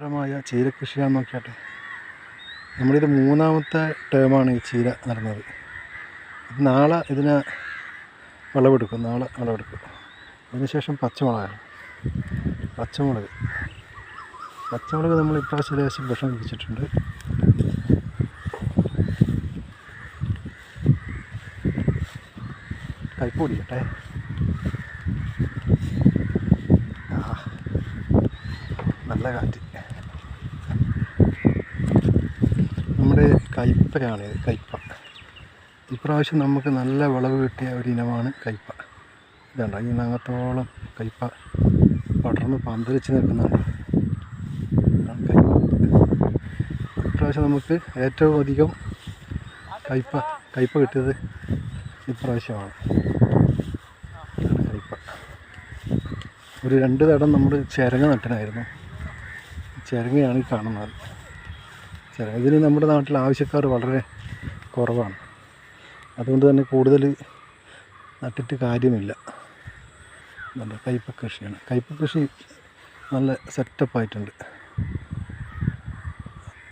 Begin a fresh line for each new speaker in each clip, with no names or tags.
പരമായ ചീര കൃഷിയാന്ന് നോക്കിയാട്ടെ. നമ്മളിത് മൂന്നാമത്തെ ടേമാണ് ഈ ചീര നടന്നത്. നാളെ ഇതിനെ വിളവെടുക്കും നാളെ വിളവെടുക്കും. അതിനുശേഷം പച്ചമുളകാണ്. പച്ചമുളക്. പച്ചമുളക് നമ്മൾ ഇപ്രാവശ്യം ലേശം വിഷം പിടിച്ചിട്ടുണ്ട് കയ്പ് പിടിക്കട്ടെ നല്ല കാറ്റ്. നമ്മുടെ കൈപ്പ കയ്പ ഇപ്രാവശ്യം നമുക്ക് നല്ല വിളവ് കിട്ടിയ ഒരു ഇനമാണ് കയ്പ ഇതുണ്ട് ഈ നഗത്തോളം കയ്പ പടർന്ന് പന്തലിച്ച് നിൽക്കുന്നുണ്ട്. ഇപ്രാവശ്യം നമുക്ക് ഏറ്റവും അധികം കയ്പ കയ്പ കിട്ടിയത് ഇപ്രാവശ്യമാണ്. ഇതാണ് കയ്പ ഒരു രണ്ട് തടം നമ്മൾ ചിരങ്ങ നട്ടിനായിരുന്നു. ചിരങ്ങയാണ് ഈ കാണുന്നത്. ചിരങ്ങ ഇതിന് നമ്മുടെ നാട്ടിൽ ആവശ്യക്കാർ വളരെ കുറവാണ്. അതുകൊണ്ട് തന്നെ കൂടുതൽ നട്ടിട്ട് കാര്യമില്ല. നല്ല കയ്പ കൃഷിയാണ്. കയ്പ കൃഷി നല്ല സെറ്റപ്പായിട്ടുണ്ട്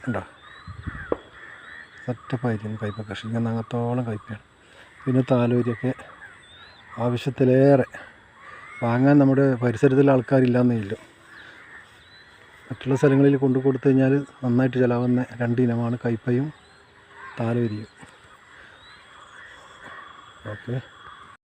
ഉണ്ടോ? സെറ്റപ്പായിരിക്കുന്നു കയ്പ കൃഷി. ഞാൻ അങ്ങത്തോളം കയ്പയാണ് പിന്നെ താലൂരിയൊക്കെ ആവശ്യത്തിലേറെ വാങ്ങാൻ നമ്മുടെ പരിസരത്തിലെ ആൾക്കാരില്ലാന്നേ ഇല്ല മറ്റുള്ള സ്ഥലങ്ങളിൽ കൊണ്ടു കൊടുത്തു കഴിഞ്ഞാൽ നന്നായിട്ട് ചിലവുന്ന രണ്ട് ഇനമാണ് കയ്പയും താലോരിയും ഓക്കെ.